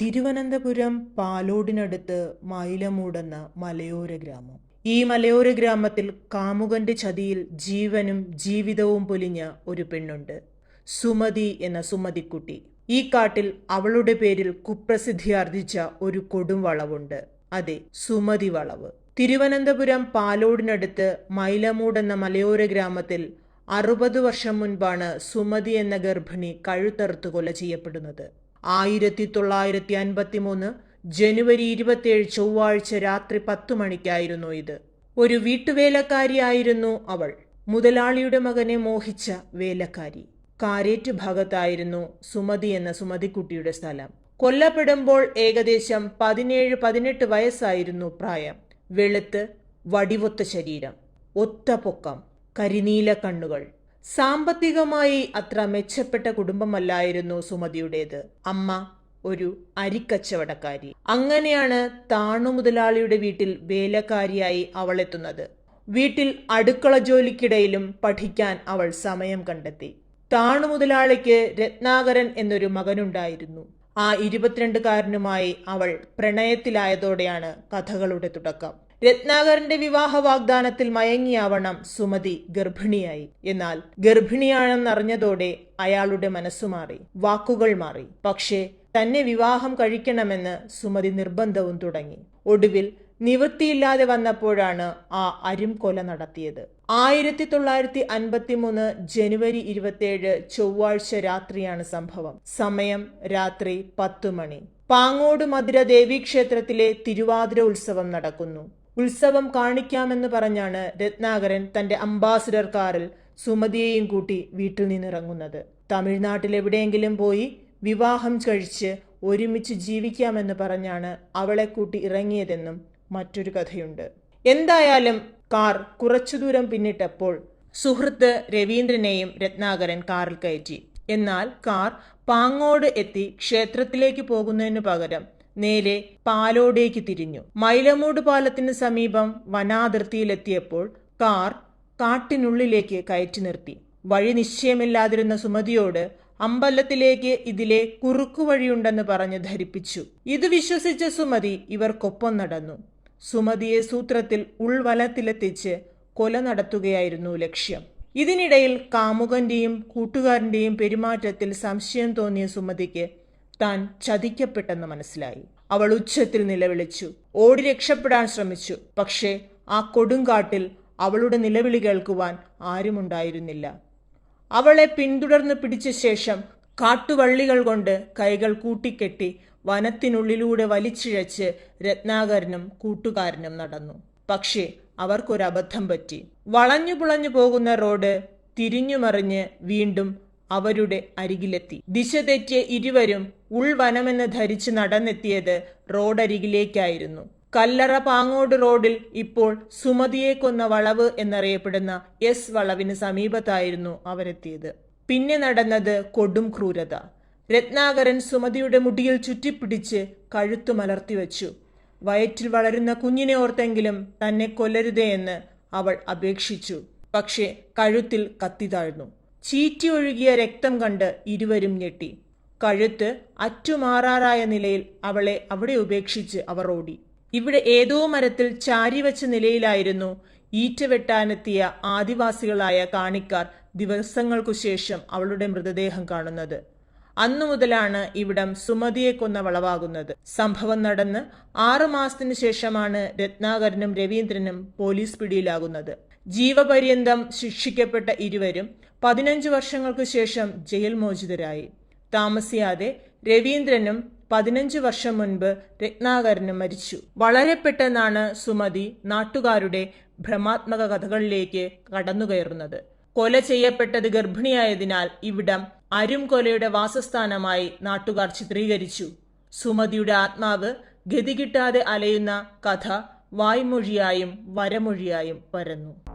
തിരുവനന്തപുരം പാലോടിനടുത്ത് മൈലമൂടെന്ന മലയോര ഗ്രാമം. ഈ മലയോര ഗ്രാമത്തിൽ കാമുകന്റെ ചതിയിൽ ജീവനും ജീവിതവും പൊലിഞ്ഞ ഒരു പെണ്ണുണ്ട്. സുമതി എന്ന സുമതിക്കുട്ടി. ഈ കാട്ടിൽ അവളുടെ പേരിൽ കുപ്രസിദ്ധി ആർജിച്ച ഒരു കൊടും വളവുണ്ട്. അതെ സുമതി വളവ്. തിരുവനന്തപുരം പാലോടിനടുത്ത് മൈലമൂടെന്ന മലയോര ഗ്രാമത്തിൽ അറുപത് വർഷം മുൻപാണ് സുമതി എന്ന ഗർഭിണി കഴുത്തറുത്ത് കൊല ചെയ്യപ്പെടുന്നത്. ആയിരത്തി തൊള്ളായിരത്തി അൻപത്തി മൂന്ന് ജനുവരി ഇരുപത്തിയേഴ് ചൊവ്വാഴ്ച രാത്രി പത്തു മണിക്കായിരുന്നു ഇത്. ഒരു വീട്ടുവേലക്കാരിയായിരുന്നു അവൾ. മുതലാളിയുടെ മകനെ മോഹിച്ച വേലക്കാരി. കാരേറ്റ് ഭാഗത്തായിരുന്നു സുമതി എന്ന സുമതിക്കുട്ടിയുടെ സ്ഥലം. കൊല്ലപ്പെടുമ്പോൾ ഏകദേശം പതിനേഴ് പതിനെട്ട് വയസ്സായിരുന്നു പ്രായം. വെളുത്ത് വടിവൊത്ത ശരീരം. ഒത്ത പൊക്കം. കരിനീല കണ്ണുകൾ. സാമ്പത്തികമായി അത്ര മെച്ചപ്പെട്ട കുടുംബമല്ലായിരുന്നു സുമതിയുടേത്. അമ്മ ഒരു അരിക്കച്ചവടക്കാരി. അങ്ങനെയാണ് താണു മുതലാളിയുടെ വീട്ടിൽ വേലക്കാരിയായി അവൾ എത്തുന്നത് വീട്ടിൽ അടുക്കള ജോലിക്കിടയിലും പഠിക്കാൻ അവൾ സമയം കണ്ടെത്തി. താണു മുതലാളിക്ക് രത്നാകരൻ എന്നൊരു മകനുണ്ടായിരുന്നു. ആ ഇരുപത്തിരണ്ടുകാരനുമായി അവൾ പ്രണയത്തിലായതോടെയാണ് കഥകളുടെ തുടക്കം. രത്നാകരന്റെ വിവാഹ വാഗ്ദാനത്തിൽ മയങ്ങിയാവണം സുമതി ഗർഭിണിയായി. എന്നാൽ ഗർഭിണിയാണെന്നറിഞ്ഞതോടെ അയാളുടെ മനസ്സു മാറി വാക്കുകൾ മാറി. പക്ഷേ തന്നെ വിവാഹം കഴിക്കണമെന്ന് സുമതി നിർബന്ധവും തുടങ്ങി. ഒടുവിൽ നിവൃത്തിയില്ലാതെ വന്നപ്പോഴാണ് ആ അരും കൊല നടത്തിയത്. ആയിരത്തി തൊള്ളായിരത്തി അൻപത്തി മൂന്ന് ജനുവരി ഇരുപത്തിയേഴ് ചൊവ്വാഴ്ച രാത്രിയാണ് സംഭവം. സമയം രാത്രി പത്തു മണി. പാങ്ങോട് മധുര ദേവീക്ഷേത്രത്തിലെ തിരുവാതിര ഉത്സവം നടക്കുന്നു. ഉത്സവം കാണിക്കാമെന്ന് പറഞ്ഞാണ് രത്നാകരൻ തന്റെ അംബാസിഡർ കാറിൽ സുമതിയെയും കൂട്ടി വീട്ടിൽ നിന്നിറങ്ങുന്നത്. തമിഴ്നാട്ടിൽ എവിടെയെങ്കിലും പോയി വിവാഹം കഴിച്ച് ഒരുമിച്ച് ജീവിക്കാമെന്ന് പറഞ്ഞാണ് അവളെ കൂട്ടി ഇറങ്ങിയതെന്നും മറ്റൊരു കഥയുണ്ട്. എന്തായാലും കാർ കുറച്ചു ദൂരം പിന്നിട്ടപ്പോൾ സുഹൃത്ത് രവീന്ദ്രനെയും രത്നാകരൻ കാറിൽ കയറ്റി. എന്നാൽ കാർ പാങ്ങോട് എത്തി ക്ഷേത്രത്തിലേക്ക് പോകുന്നതിനു പകരം നേരെ പാലോടേക്ക് തിരിഞ്ഞു. മൈലമൂട് പാലത്തിന് സമീപം വനാതിർത്തിയിലെത്തിയപ്പോൾ കാർ കാട്ടിനുള്ളിലേക്ക് കയറ്റി നിർത്തി. വഴി നിശ്ചയമില്ലാതിരുന്ന സുമതിയോട് അമ്പലത്തിലേക്ക് ഇതിലെ കുറുക്കു വഴിയുണ്ടെന്ന് പറഞ്ഞ് ധരിപ്പിച്ചു. ഇത് വിശ്വസിച്ച സുമതി ഇവർക്കൊപ്പം നടന്നു. സുമതിയെ സൂത്രത്തിൽ ഉൾവലത്തിലെത്തിച്ച് കൊല നടത്തുകയായിരുന്നു ലക്ഷ്യം. ഇതിനിടയിൽ കാമുകന്റെയും കൂട്ടുകാരന്റെയും പെരുമാറ്റത്തിൽ സംശയം തോന്നിയ സുമതിക്ക് താൻ ചതിക്കപ്പെട്ടെന്ന് മനസ്സിലായി. അവൾ ഉച്ചത്തിൽ നിലവിളിച്ചു. ഓടി രക്ഷപ്പെടാൻ ശ്രമിച്ചു. പക്ഷേ ആ കൊടുങ്കാട്ടിൽ അവളുടെ നിലവിളി കേൾക്കുവാൻ ആരുമുണ്ടായിരുന്നില്ല. അവളെ പിന്തുടർന്ന് പിടിച്ച ശേഷം കാട്ടുവള്ളികൾ കൊണ്ട് കൈകൾ കൂട്ടിക്കെട്ടി വനത്തിനുള്ളിലൂടെ വലിച്ചിഴച്ച് രത്നാകരനും കൂട്ടുകാരനും നടന്നു. പക്ഷേ അവർക്കൊരബദ്ധം പറ്റി. വളഞ്ഞു പുളഞ്ഞു പോകുന്ന റോഡ് തിരിഞ്ഞുമറിഞ്ഞ് വീണ്ടും അവരുടെ അരികിലെത്തി. ദിശ തെറ്റിയ ഇരുവരും ഉൾവനമെന്ന് ധരിച്ച് നടന്നെത്തിയത് റോഡരികിലേക്കായിരുന്നു. കല്ലറ പാങ്ങോട് റോഡിൽ ഇപ്പോൾ സുമതിയെ കൊന്ന വളവ് എന്നറിയപ്പെടുന്ന എസ് വളവിന് സമീപത്തായിരുന്നു അവരെത്തിയത്. പിന്നെ നടന്നത് കൊടും ക്രൂരത. രത്നാകരൻ സുമതിയുടെ മുടിയിൽ ചുറ്റിപ്പിടിച്ച് കഴുത്തു മലർത്തി വച്ചു. വയറ്റിൽ വളരുന്ന കുഞ്ഞിനെ ഓർത്തെങ്കിലും തന്നെ കൊല്ലരുതേ എന്ന് അവൾ അപേക്ഷിച്ചു. പക്ഷേ കഴുത്തിൽ കത്തി താഴ്ന്നു. ചീറ്റി ഒഴുകിയ രക്തം കണ്ട് ഇരുവരും ഞെട്ടി. കഴുത്ത് അറ്റുമാറാറായ നിലയിൽ അവളെ അവിടെ ഉപേക്ഷിച്ച് അവർ ഓടി. ഇവിടെ ഏതോ മരത്തിൽ ചാരിവെച്ച നിലയിലായിരുന്നു ഈറ്റ വെട്ടാനെത്തിയ ആദിവാസികളായ കാണിക്കാർ ദിവസങ്ങൾക്കു ശേഷം അവളുടെ മൃതദേഹം കാണുന്നത്. അന്നു മുതലാണ് ഇവിടം സുമതിയെ കൊന്ന വളവാകുന്നത്. സംഭവം നടന്ന് ആറു മാസത്തിനു ശേഷമാണ് രത്നാകരനും രവീന്ദ്രനും പോലീസ് പിടിയിലാകുന്നത്. ജീവപര്യന്തം ശിക്ഷിക്കപ്പെട്ട ഇരുവരും പതിനഞ്ച് വർഷങ്ങൾക്കു ശേഷം ജയിൽ മോചിതരായി. താമസിയാതെ രവീന്ദ്രനും പതിനഞ്ച് വർഷം മുൻപ് രത്നാകരനും മരിച്ചു. വളരെ പെട്ടെന്നാണ് സുമതി നാട്ടുകാരുടെ ഭ്രമാത്മക കഥകളിലേക്ക് കടന്നുകയറുന്നത്. കൊല ചെയ്യപ്പെട്ടത് ഗർഭിണിയായതിനാൽ ഇവിടം അരും കൊലയുടെ വാസസ്ഥാനമായി നാട്ടുകാർ ചിത്രീകരിച്ചു. സുമതിയുടെ ആത്മാവ് ഗതി കിട്ടാതെ അലയുന്ന കഥ വായ്മൊഴിയായും വരമൊഴിയായും പരന്നു.